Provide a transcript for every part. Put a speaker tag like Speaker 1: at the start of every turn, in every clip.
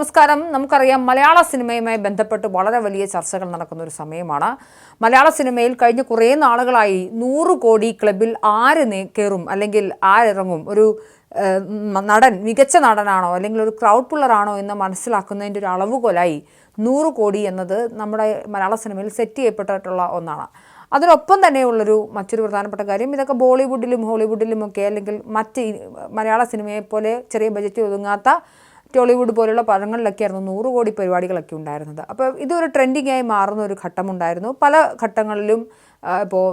Speaker 1: നമസ്കാരം. നമുക്കറിയാം മലയാള സിനിമയുമായി ബന്ധപ്പെട്ട് വളരെ വലിയ ചർച്ചകൾ നടക്കുന്ന ഒരു സമയമാണ്. മലയാള സിനിമയിൽ കഴിഞ്ഞ കുറേ നാളുകളായി നൂറ് കോടി ക്ലബിൽ ആര് കയറും അല്ലെങ്കിൽ ആരിറങ്ങും? ഒരു നടൻ മികച്ച നടനാണോ? അല്ലെങ്കിൽ ഒരു ക്രൗഡ് പുള്ളറാണോ എന്ന് മനസ്സിലാക്കുന്നതിന്റെ ഒരു അളവുകോലായി നൂറ് കോടി എന്നത് നമ്മുടെ മലയാള സിനിമയിൽ സെറ്റ് ചെയ്യപ്പെട്ടിട്ടുള്ള ഒന്നാണ്. അതിനൊപ്പം തന്നെയുള്ളൊരു മറ്റൊരു പ്രധാനപ്പെട്ട കാര്യം ഇതൊക്കെ ബോളിവുഡിലും ഹോളിവുഡിലും ഒക്കെ അല്ലെങ്കിൽ മറ്റ് മലയാള സിനിമയെ പോലെ ചെറിയ ബജറ്റ് ഒതുങ്ങാത്ത ടോളിവുഡ് പോലുള്ള പടങ്ങളിലൊക്കെയായിരുന്നു നൂറ് കോടി പരിപാടികളൊക്കെ ഉണ്ടായിരുന്നത്. അപ്പോൾ ഇതൊരു ട്രെൻഡിങ് ആയി മാറുന്ന ഒരു ഘട്ടമുണ്ടായിരുന്നു. പല ഘട്ടങ്ങളിലും ഇപ്പോൾ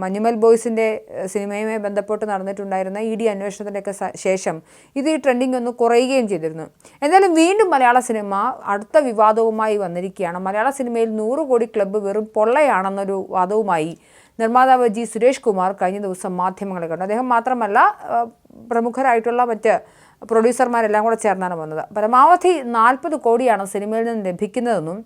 Speaker 1: മഞ്ഞുമൽ ബോയ്സിന്റെ സിനിമയുമായി ബന്ധപ്പെട്ട് നടന്നിട്ടുണ്ടായിരുന്ന ഇ ഡി അന്വേഷണത്തിന്റെയൊക്കെ ശേഷം ഇത് ഈ ട്രെൻഡിങ് ഒന്ന് കുറയുകയും ചെയ്തിരുന്നു. എന്തായാലും വീണ്ടും മലയാള സിനിമ അടുത്ത വിവാദവുമായി വന്നിരിക്കുകയാണ്. മലയാള സിനിമയിൽ നൂറ് കോടി ക്ലബ്ബ് വെറും പൊള്ളയാണെന്നൊരു വാദവുമായി നിർമ്മാതാവ് ജി സുരേഷ് കുമാർ കഴിഞ്ഞ ദിവസം മാധ്യമങ്ങളെ കണ്ടു. അദ്ദേഹം മാത്രമല്ല പ്രമുഖരായിട്ടുള്ള മറ്റ് പ്രൊഡ്യൂസർമാരെല്ലാം കൂടെ ചേർന്നാണ് വന്നത്. പരമാവധി നാൽപ്പത് കോടിയാണ് സിനിമയിൽ നിന്ന് ലഭിക്കുന്നതെന്നും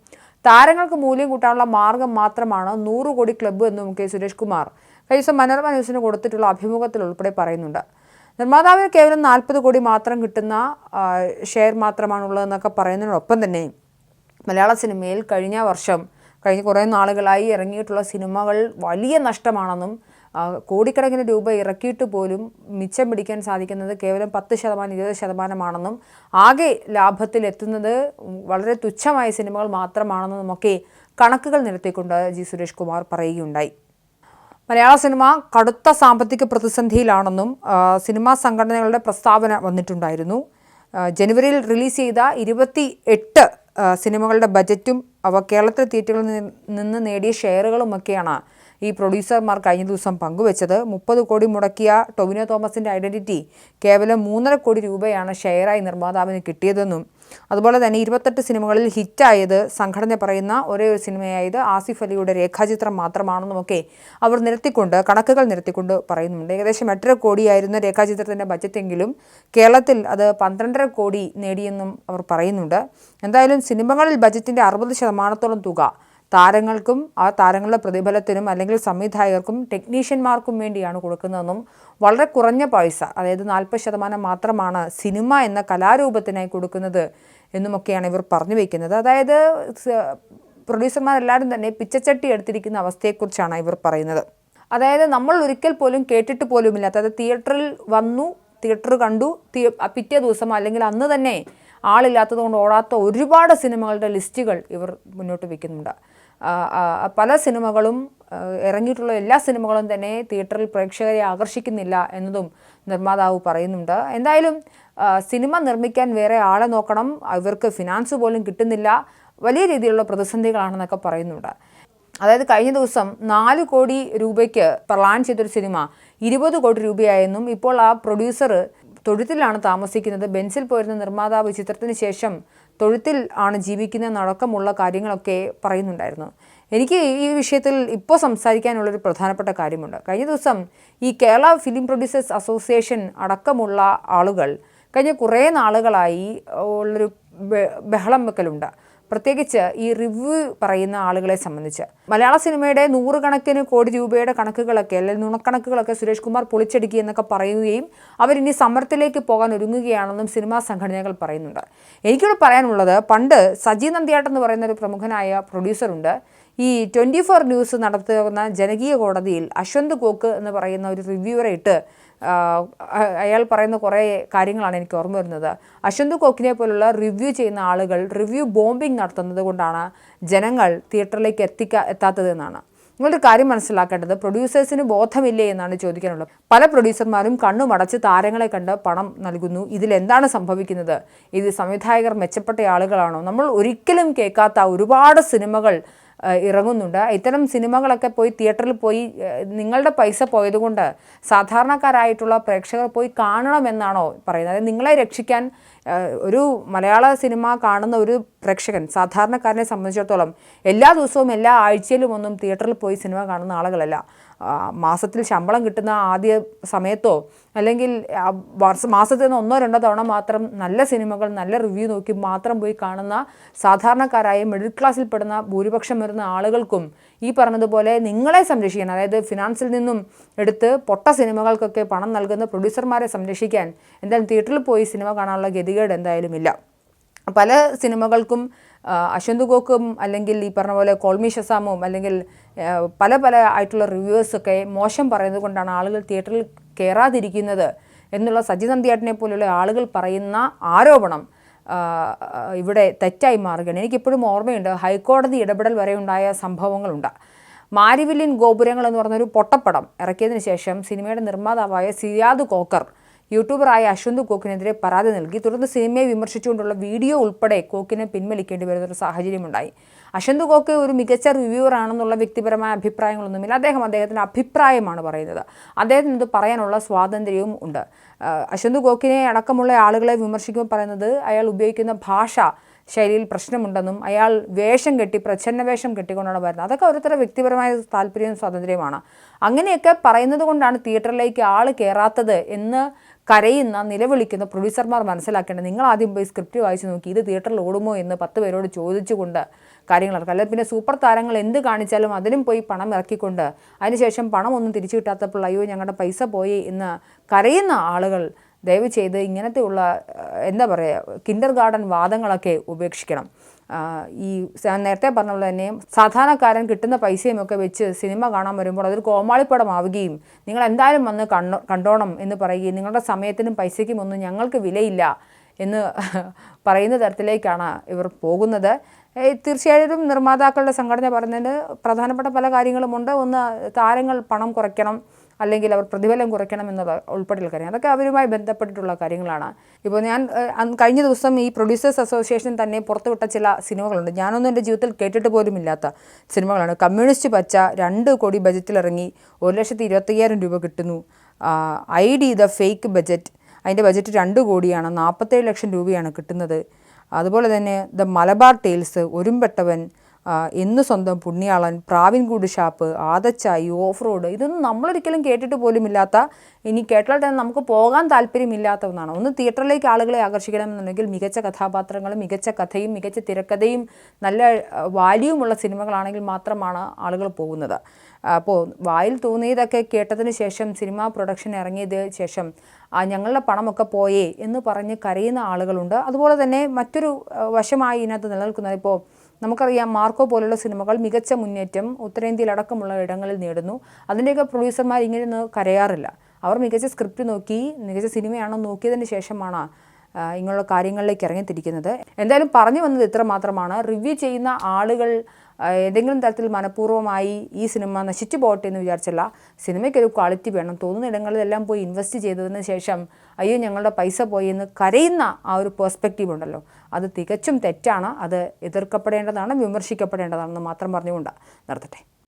Speaker 1: താരങ്ങൾക്ക് മൂല്യം കൂട്ടാനുള്ള മാർഗം മാത്രമാണ് നൂറ് കോടി ക്ലബ്ബ് എന്നും കെ സുരേഷ് കുമാർ കഴിഞ്ഞ മനോരമ ന്യൂസിന് കൊടുത്തിട്ടുള്ള അഭിമുഖത്തിൽ ഉൾപ്പെടെ പറയുന്നുണ്ട്. നിർമ്മാതാവിന് കേവലം നാൽപ്പത് കോടി മാത്രം കിട്ടുന്ന ഷെയർ മാത്രമാണുള്ളതെന്നൊക്കെ പറയുന്നതിനോടൊപ്പം തന്നെ മലയാള സിനിമയിൽ കഴിഞ്ഞ വർഷം കഴിഞ്ഞ കുറേ നാളുകളായി ഇറങ്ങിയിട്ടുള്ള സിനിമകൾ വലിയ നഷ്ടമാണെന്നും കോടിക്കണക്കിന് രൂപ ഇറക്കിയിട്ട് പോലും മിച്ചം പിടിക്കാൻ സാധിക്കുന്നത് കേവലം പത്ത് ശതമാനം ഇരുപത് ശതമാനമാണെന്നും ആകെ ലാഭത്തിൽ എത്തുന്നത് വളരെ തുച്ഛമായ സിനിമകൾ മാത്രമാണെന്നുമൊക്കെ കണക്കുകൾ നിരത്തിക്കൊണ്ട് ജി സുരേഷ് കുമാർ പറയുകയുണ്ടായി. മലയാള സിനിമ കടുത്ത സാമ്പത്തിക പ്രതിസന്ധിയിലാണെന്നും സിനിമാ സംഘടനകളുടെ പ്രസ്താവന വന്നിട്ടുണ്ടായിരുന്നു. ജനുവരിയിൽ റിലീസ് ചെയ്ത ഇരുപത്തി എട്ട് സിനിമകളുടെ ബജറ്റും അവ കേരളത്തിലെ തിയേറ്ററുകളിൽ നിന്ന് നേടിയ ഷെയറുകളുമൊക്കെയാണ് ഈ പ്രൊഡ്യൂസർമാർ കഴിഞ്ഞ ദിവസം പങ്കുവച്ചത്. മുപ്പത് കോടി മുടക്കിയ ടൊവിനോ തോമസിന്റെ ഐഡന്റിറ്റി കേവലം മൂന്നര കോടി രൂപയാണ് ഷെയറായി നിർമ്മാതാവിന് കിട്ടിയതെന്നും അതുപോലെ തന്നെ ഇരുപത്തെട്ട് സിനിമകളിൽ ഹിറ്റായത് സംഘടന പറയുന്ന ഒരേ ഒരു സിനിമയായത് ആസിഫ് അലിയുടെ രേഖാചിത്രം മാത്രമാണെന്നുമൊക്കെ അവർ നിരത്തിക്കൊണ്ട് കണക്കുകൾ നിരത്തിക്കൊണ്ട് പറയുന്നുണ്ട്. ഏകദേശം എട്ടര കോടിയായിരുന്ന രേഖാചിത്രത്തിന്റെ ബജറ്റെങ്കിലും കേരളത്തിൽ അത് പന്ത്രണ്ടര കോടി നേടിയെന്നും അവർ പറയുന്നുണ്ട്. എന്തായാലും സിനിമകളിൽ ബജറ്റിന്റെ അറുപത് ശതമാനത്തോളം തുക താരങ്ങൾക്കും ആ താരങ്ങളുടെ പ്രതിഫലത്തിനും അല്ലെങ്കിൽ സംവിധായകർക്കും ടെക്നീഷ്യന്മാർക്കും വേണ്ടിയാണ് കൊടുക്കുന്നതെന്നും വളരെ കുറഞ്ഞ പൈസ അതായത് നാൽപ്പത് ശതമാനം മാത്രമാണ് സിനിമ എന്ന കലാരൂപത്തിനായി കൊടുക്കുന്നത് എന്നുമൊക്കെയാണ് ഇവർ പറഞ്ഞു വയ്ക്കുന്നത് അതായത് പ്രൊഡ്യൂസർമാരെല്ലാവരും തന്നെ പിച്ചച്ചട്ടി എടുത്തിരിക്കുന്ന അവസ്ഥയെക്കുറിച്ചാണ് ഇവർ പറയുന്നത്. അതായത് നമ്മൾ ഒരിക്കൽ പോലും കേട്ടിട്ട് പോലുമില്ല. അതായത് തിയേറ്ററിൽ വന്നു തിയേറ്റർ കണ്ടു പിറ്റേ ദിവസം അല്ലെങ്കിൽ അന്ന് തന്നെ ആളില്ലാത്തത് കൊണ്ട് ഓടാത്ത ഒരുപാട് സിനിമകളുടെ ലിസ്റ്റുകൾ ഇവർ മുന്നോട്ട് വയ്ക്കുന്നുണ്ട് പല സിനിമകളും ഇറങ്ങിയിട്ടുള്ള എല്ലാ സിനിമകളും തന്നെ തിയേറ്ററിൽ പ്രേക്ഷകരെ ആകർഷിക്കുന്നില്ല എന്നതും നിർമ്മാതാവ് പറയുന്നുണ്ട്. എന്തായാലും സിനിമ നിർമ്മിക്കാൻ വേറെ ആളെ നോക്കണം. ഇവർക്ക് ഫിനാൻസ് പോലും കിട്ടുന്നില്ല. വലിയ രീതിയിലുള്ള പ്രതിസന്ധികളാണെന്നൊക്കെ പറയുന്നുണ്ട്. അതായത് കഴിഞ്ഞ ദിവസം നാല് കോടി രൂപയ്ക്ക് പ്ലാൻ ചെയ്തൊരു സിനിമ ഇരുപത് കോടി രൂപയായെന്നും ഇപ്പോൾ ആ പ്രൊഡ്യൂസർ തൊഴുത്തിലാണ് താമസിക്കുന്നത്. ബെൻസിൽ പോയിരുന്ന നിർമ്മാതാവ് ചിത്രത്തിന് ശേഷം തൊഴുത്തിൽ ആണ് ജീവിക്കുന്നതെന്നടക്കമുള്ള കാര്യങ്ങളൊക്കെ പറയുന്നുണ്ടായിരുന്നു. എനിക്ക് ഈ വിഷയത്തിൽ ഇപ്പോൾ സംസാരിക്കാനുള്ളൊരു പ്രധാനപ്പെട്ട കാര്യമുണ്ട്. കഴിഞ്ഞ ദിവസം ഈ കേരള ഫിലിം പ്രൊഡ്യൂസേഴ്സ് അസോസിയേഷൻ അടക്കമുള്ള ആളുകൾ കഴിഞ്ഞ കുറേ നാളുകളായി ഉള്ളൊരു ബഹളം വെക്കലുണ്ട്. പ്രത്യേകിച്ച് ഈ റിവ്യൂ പറയുന്ന ആളുകളെ സംബന്ധിച്ച്. മലയാള സിനിമയുടെ നൂറുകണക്കിന് കോടി രൂപയുടെ കണക്കുകളൊക്കെ അല്ലെങ്കിൽ നുണക്കണക്കുകളൊക്കെ സുരേഷ് കുമാർ പൊളിച്ചടുക്കി എന്നൊക്കെ പറയുകയും അവരിനി സമരത്തിലേക്ക് പോകാൻ ഒരുങ്ങുകയാണെന്നും സിനിമാ സംഘടനകൾ പറയുന്നുണ്ട്. എനിക്കിവിടെ പറയാനുള്ളത് പണ്ട് സജി നന്ദിയാട്ട് എന്ന് പറയുന്ന ഒരു പ്രമുഖനായ പ്രൊഡ്യൂസറുണ്ട്. ഈ ട്വന്റി ഫോർ ന്യൂസ് നടത്തുന്ന ജനകീയ കോടതിയിൽ അശ്വന്ത് കോക്ക് എന്ന് പറയുന്ന ഒരു റിവ്യൂവറെ ഇട്ട് അയാൾ പറയുന്ന കുറേ കാര്യങ്ങളാണ് എനിക്ക് ഓർമ്മ വരുന്നത്. അശ്വന്ത് കോക്കിനെ പോലുള്ള റിവ്യൂ ചെയ്യുന്ന ആളുകൾ റിവ്യൂ ബോംബിംഗ് നടത്തുന്നത് കൊണ്ടാണ് ജനങ്ങൾ തിയേറ്ററിലേക്ക് എത്തിക്കാ എത്താത്തത് എന്നാണ്. നിങ്ങളൊരു കാര്യം മനസ്സിലാക്കേണ്ടത് പ്രൊഡ്യൂസേഴ്സിന് ബോധമില്ലേ എന്നാണ് ചോദിക്കാനുള്ളത്. പല പ്രൊഡ്യൂസർമാരും കണ്ണു മടച്ച് താരങ്ങളെ കണ്ട് പണം നൽകുന്നു. ഇതിലെന്താണ് സംഭവിക്കുന്നത്? ഇത് സംവിധായകർ മെച്ചപ്പെട്ട ആളുകളാണോ? നമ്മൾ ഒരിക്കലും കേൾക്കാത്ത ഒരുപാട് സിനിമകൾ ഇറങ്ങുന്നുണ്ട്. ഇത്തരം സിനിമകളൊക്കെ പോയി തിയേറ്ററിൽ പോയി നിങ്ങളുടെ പൈസ പോയതുകൊണ്ട് സാധാരണക്കാരായിട്ടുള്ള പ്രേക്ഷകർ പോയി കാണണമെന്നാണോ പറയുന്നത്? നിങ്ങളെ രക്ഷിക്കാൻ ഒരു മലയാള സിനിമ കാണുന്ന ഒരു പ്രേക്ഷകൻ സാധാരണക്കാരനെ സംബന്ധിച്ചിടത്തോളം എല്ലാ ദിവസവും എല്ലാ ആഴ്ചയിലും ഒന്നും തിയേറ്ററിൽ പോയി സിനിമ കാണുന്ന ആളുകളല്ല. മാസത്തിൽ ശമ്പളം കിട്ടുന്ന ആദ്യ സമയത്തോ അല്ലെങ്കിൽ മാസത്തിൽ നിന്ന് ഒന്നോ രണ്ടോ തവണ മാത്രം നല്ല സിനിമകൾ നല്ല റിവ്യൂ നോക്കി മാത്രം പോയി കാണുന്ന സാധാരണക്കാരായ മിഡിൽ ക്ലാസ്സിൽ പെടുന്ന ഭൂരിപക്ഷം വരുന്ന ആളുകൾക്കും ഈ പറഞ്ഞതുപോലെ നിങ്ങളെ സംരക്ഷിക്കാൻ അതായത് ഫിനാൻസിൽ നിന്നും എടുത്ത് പൊട്ട സിനിമകൾക്കൊക്കെ പണം നൽകുന്ന പ്രൊഡ്യൂസർമാരെ സംരക്ഷിക്കാൻ എന്തായാലും തിയേറ്ററിൽ പോയി സിനിമ കാണാനുള്ള ഗതികേട് എന്തായാലും ഇല്ല. പല സിനിമകൾക്കും അശ്വന്ത് ഗോക്കും അല്ലെങ്കിൽ ഈ പറഞ്ഞ പോലെ കോൾമി ഷസാമും അല്ലെങ്കിൽ പല പല ആയിട്ടുള്ള റിവ്യൂസൊക്കെ മോശം പറയുന്നത് കൊണ്ടാണ് ആളുകൾ തിയേറ്ററിൽ കയറാതിരിക്കുന്നത് എന്നുള്ള സജി നന്ദിയാട്ടിനെ പോലുള്ള ആളുകൾ പറയുന്ന ആരോപണം ഇവിടെ തെറ്റായി മാറുകയാണ്. എനിക്കിപ്പോഴും ഓർമ്മയുണ്ട് ഹൈക്കോടതി ഇടപെടൽ വരെ ഉണ്ടായ സംഭവങ്ങളുണ്ട്. മാരിവില്ലിൻ ഗോപുരങ്ങൾ എന്ന് പറഞ്ഞൊരു പൊട്ടപ്പടം ഇറക്കിയതിന് ശേഷം സിനിമയുടെ നിർമ്മാതാവായ സിയാദ് കോക്കർ യൂട്യൂബറായ അശ്വന്ത് കോക്കിനെതിരെ പരാതി നൽകി. തുടർന്ന് സിനിമയെ വിമർശിച്ചുകൊണ്ടുള്ള വീഡിയോ ഉൾപ്പെടെ കോക്കിനെ പിൻവലിക്കേണ്ടി വരുന്നൊരു സാഹചര്യമുണ്ടായി. അശ്വന്ത് ഗോക്കെ ഒരു മികച്ച റിവ്യൂവർ ആണെന്നുള്ള വ്യക്തിപരമായ അഭിപ്രായങ്ങളൊന്നുമില്ല. അദ്ദേഹം അദ്ദേഹത്തിന്റെ അഭിപ്രായമാണ് പറയുന്നത്. അദ്ദേഹത്തിന് ഇത് പറയാനുള്ള സ്വാതന്ത്ര്യവും ഉണ്ട്. അശന്തു കോക്കിനെ അടക്കമുള്ള ആളുകളെ വിമർശിക്കുമ്പോൾ പറയുന്നത് അയാൾ ഉപയോഗിക്കുന്ന ഭാഷ ശൈലിയിൽ പ്രശ്നമുണ്ടെന്നും അയാൾ വേഷം കെട്ടി പ്രച്ഛന്ന വേഷം കെട്ടിക്കൊണ്ടാണ് വരുന്നത്. അതൊക്കെ ഓരോരുത്തരുടെ വ്യക്തിപരമായ താല്പര്യവും സ്വാതന്ത്ര്യമാണ് അങ്ങനെയൊക്കെ പറയുന്നത് കൊണ്ടാണ് തിയേറ്ററിലേക്ക് ആൾ കയറാത്തത് എന്ന് കരയുന്ന നിലവിളിക്കുന്ന പ്രൊഡ്യൂസർമാർ മനസ്സിലാക്കേണ്ടത്. നിങ്ങൾ ആദ്യം പോയി സ്ക്രിപ്റ്റ് വായിച്ച് നോക്കി ഇത് തിയേറ്ററിൽ ഓടുമോ എന്ന് പത്ത് പേരോട് ചോദിച്ചുകൊണ്ട് കാര്യങ്ങൾ അല്ലെങ്കിൽ പിന്നെ സൂപ്പർ താരങ്ങൾ എന്ത് കാണിച്ചാലും അതിനും പോയി പണം ഇറക്കിക്കൊണ്ട് അതിനുശേഷം പണമൊന്നും തിരിച്ചു കിട്ടാത്തപ്പോൾ അയ്യോ ഞങ്ങളുടെ പൈസ പോയി എന്ന് കരയുന്ന ആളുകൾ ദയവ് ചെയ്ത് ഇങ്ങനത്തെയുള്ള എന്താ പറയുക കിൻഡർ ഗാർഡൻ വാദങ്ങളൊക്കെ ഉപേക്ഷിക്കണം. ഈ നേരത്തെ പറഞ്ഞ പോലെ തന്നെ സാധാരണക്കാരൻ കിട്ടുന്ന പൈസയും ഒക്കെ വെച്ച് സിനിമ കാണാൻ വരുമ്പോൾ അതൊരു കോമാളിപ്പടമാവുകയും നിങ്ങൾ എന്തായാലും വന്ന് കണ്ടോ കണ്ടോണം എന്ന് പറയുകയും നിങ്ങളുടെ സമയത്തിനും പൈസയ്ക്കും ഒന്നും ഞങ്ങൾക്ക് വിലയില്ല എന്ന് പറയുന്ന തരത്തിലേക്കാണ് ഇവർ പോകുന്നത്. തീർച്ചയായിട്ടും നിർമ്മാതാക്കളുടെ സംഘടന പറയുന്നതിന് പ്രധാനപ്പെട്ട പല കാര്യങ്ങളുമുണ്ട്. ഒന്ന് താരങ്ങൾ പണം കുറയ്ക്കണം. അല്ലെങ്കിൽ അവർ പ്രതിഫലം കുറയ്ക്കണം എന്നുള്ള ഉൾപ്പെടെയുള്ള കാര്യം. അതൊക്കെ അവരുമായി ബന്ധപ്പെട്ടിട്ടുള്ള കാര്യങ്ങളാണ്. ഇപ്പോൾ ഞാൻ കഴിഞ്ഞ ദിവസം ഈ പ്രൊഡ്യൂസേഴ്സ് അസോസിയേഷൻ തന്നെ പുറത്തുവിട്ട ചില സിനിമകളുണ്ട്. ഞാനൊന്നും എന്റെ ജീവിതത്തിൽ കേട്ടിട്ട് പോലും ഇല്ലാത്ത സിനിമകളാണ്. കമ്മ്യൂണിസ്റ്റ് പച്ച രണ്ട് കോടി ബജറ്റിലിറങ്ങി ഒരു ലക്ഷത്തി ഇരുപത്തയ്യായിരം രൂപ കിട്ടുന്നു. I D the fake budget അതിന്റെ ബജറ്റ് രണ്ട് കോടിയാണ്. നാൽപ്പത്തേഴ് ലക്ഷം രൂപയാണ് കിട്ടുന്നത്. അതുപോലെ തന്നെ ദ മലബാർ ടെയിൽസ് ഒരുമ്പെട്ടവൻ എന്ന് സ്വന്തം പുണ്യാളൻ പ്രാവിൻകൂട് ഷാപ്പ് ആദച്ചായി ഓഫ് റോഡ് ഇതൊന്നും നമ്മളൊരിക്കലും കേട്ടിട്ട് പോലും ഇല്ലാത്ത ഇനി കേട്ടാൽ തന്നെ നമുക്ക് പോകാൻ താല്പര്യമില്ലാത്ത ഒന്നാണ്. ഒന്ന് തിയേറ്ററിലേക്ക് ആളുകളെ ആകർഷിക്കണമെന്നുണ്ടെങ്കിൽ മികച്ച കഥാപാത്രങ്ങളും മികച്ച കഥയും മികച്ച തിരക്കഥയും നല്ല വാല്യൂമുള്ള സിനിമകളാണെങ്കിൽ മാത്രമാണ് ആളുകൾ പോകുന്നത്. അപ്പോൾ വായിൽ തോന്നിയതൊക്കെ കേട്ടതിന് ശേഷം സിനിമ പ്രൊഡക്ഷൻ ഇറങ്ങിയത് ശേഷം ഞങ്ങളുടെ പണമൊക്കെ പോയേ എന്ന് പറഞ്ഞ് കരയുന്ന ആളുകളുണ്ട്. അതുപോലെ തന്നെ മറ്റൊരു വശമായി ഇതിനകത്ത് നിലനിൽക്കുന്നത് ഇപ്പോൾ നമുക്കറിയാം മാർക്കോ പോലുള്ള സിനിമകൾ മികച്ച മുന്നേറ്റം ഉത്തരേന്ത്യയിലടക്കമുള്ള ഇടങ്ങളിൽ നേടുന്നു. അതിന്റെയൊക്കെ പ്രൊഡ്യൂസർമാർ ഇങ്ങനെ കരയാറില്ല. അവർ മികച്ച സ്ക്രിപ്റ്റ് നോക്കി മികച്ച സിനിമയാണോ നോക്കിയതിന് ശേഷമാണ് ഇങ്ങനെയുള്ള കാര്യങ്ങളിലേക്ക് ഇറങ്ങിത്തിരിക്കുന്നത്. എന്തായാലും പറഞ്ഞു വന്നത് ഇത്ര മാത്രമാണ് റിവ്യൂ ചെയ്യുന്ന ആളുകൾ ഏതെങ്കിലും തരത്തിൽ മനഃപൂർവമായി ഈ സിനിമ നശിച്ചു പോകട്ടെ എന്ന് വിചാരിച്ചല്ല. സിനിമയ്ക്കൊരു ക്വാളിറ്റി വേണം. തോന്നുന്ന ഇടങ്ങളിലെല്ലാം പോയി ഇൻവെസ്റ്റ് ചെയ്തതിന് ശേഷം അയ്യോ ഞങ്ങളുടെ പൈസ പോയി എന്ന് കരയുന്ന ആ ഒരു പേഴ്സ്പെക്റ്റീവ് ഉണ്ടല്ലോ. അത് തികച്ചും തെറ്റാണ്. അത് എതിർക്കപ്പെടേണ്ടതാണ് വിമർശിക്കപ്പെടേണ്ടതാണെന്ന് മാത്രം പറഞ്ഞുകൊണ്ട് നിർത്തട്ടെ.